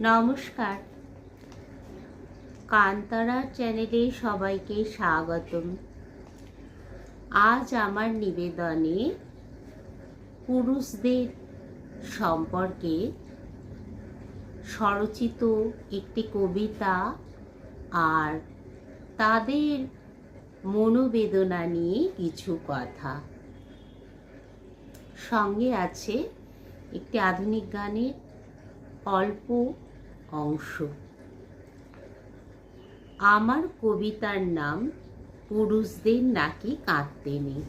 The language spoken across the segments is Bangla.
নমস্কার। কান্তারা চ্যানেলে সবাইকে স্বাগতম। আজ আমার নিবেদনে পুরুষদের সম্পর্কে স্বরচিত একটি কবিতা আর তাদের মনোবেদনা নিয়ে কিছু কথা। সঙ্গে আছে একটি আধুনিক গানের অল্প অংশ। আমার কবিতার নাম পুরুষদের নাকি কাঁদতে নেই।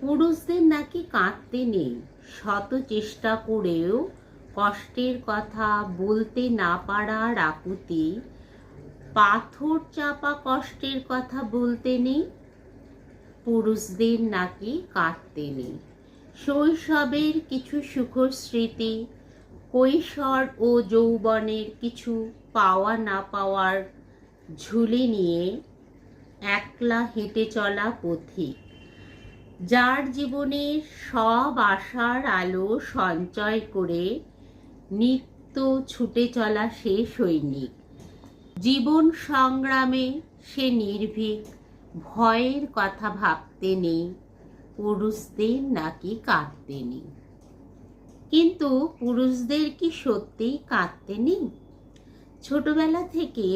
পুরুষদের নাকি কাঁদতে নেই। শত চেষ্টা করেও কষ্টের কথা বলতে না পারার আকুতি পাথর চাপা কষ্টের কথা বলতে নেই। পুরুষদের নাকি কাঁদতে নেই। শৈশবের কিছু সুখর স্মৃতি কৈশোর ও যৌবনের কিছু পাওয়া না পাওয়ার ঝুলি নিয়ে একলা হেঁটে চলা পথিক। যার জীবনে সব আশার আলো সঞ্চয় করে নিত্য ছুটে চলা সে সৈনিক। জীবন সংগ্রামে সে নির্ভীক, ভয়ের কথা ভাবতে নেই, পুরুষদের নাকি কাঁদতে নেই। কিন্তু পুরুষদের কি সত্যিই কাঁদতে নেই? ছোটবেলা থেকে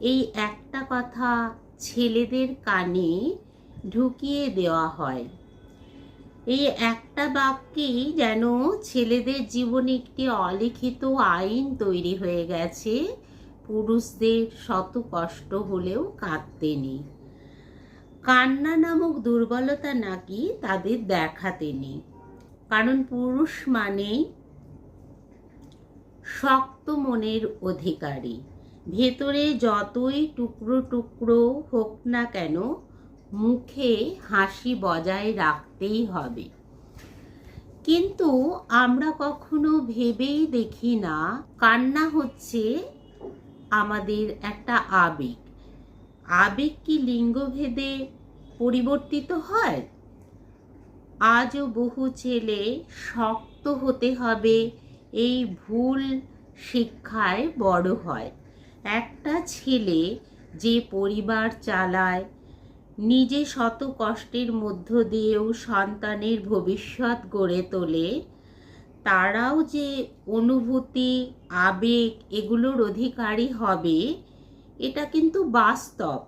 এই একটা কথা ছেলেদের কানে ঢুকিয়ে দেওয়া হয়। এই একটা বাক্যেই যেন ছেলেদের জীবনে একটি অলিখিত আইন তৈরি হয়ে গেছে, পুরুষদের শত কষ্ট হলেও কাঁদতে নেই। কান্না নামক দুর্বলতা নাকি তাদের দেখাতে নেই। কারণ পুরুষ মানে শক্ত মনের অধিকারী। ভেতরে যতই টুকরো টুকরো হোক না কেন, মুখে হাসি বজায় রাখতেই হবে। কিন্তু আমরা কখনো ভেবেই দেখি না, কান্না হচ্ছে আমাদের একটা আবেগ। আবেগ কি লিঙ্গভেদে পরিবর্তিত হয়? আজও বহু ছেলে শক্ত হতে হবে, এই ভুল শিক্ষায় বড় হয়। একটা ছেলে যে পরিবার চালায়, নিজে শত কষ্টের মধ্য দিয়েও সন্তানের ভবিষ্যৎ গড়ে তোলে, তারাও যে অনুভূতি, আবেগ এগুলোর অধিকারী হবে, এটা কিন্তু বাস্তব।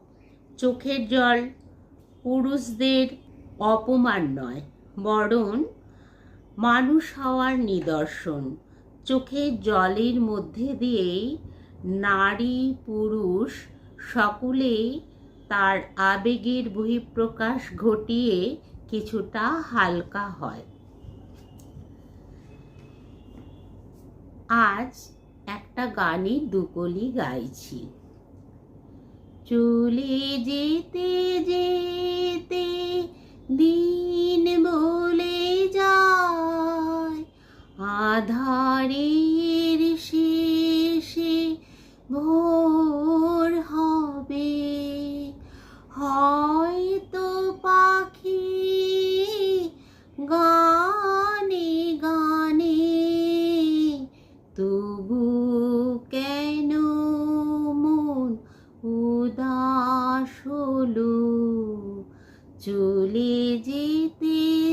চোখের জল পুরুষদের অপমান নয়। বরং মানুষ হওয়ার নিদর্শন। চোখের জলের মধ্যে দিয়েই নারী পুরুষ সকলেই তার আবেগের বহিঃপ্রকাশ ঘটিয়ে কিছুটা হালকা হয়। আজ একটা গানের দুকলি গাইছি। চলে যেতে যেতে আধারের শেষে ভোর হবে। হয়তো পাখি গানে গানে, তবু কেন মন উদাস হলো? চলে যেতে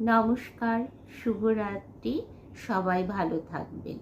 নমস্কার শুভরাত্রি সবাই ভালো থাকবেন।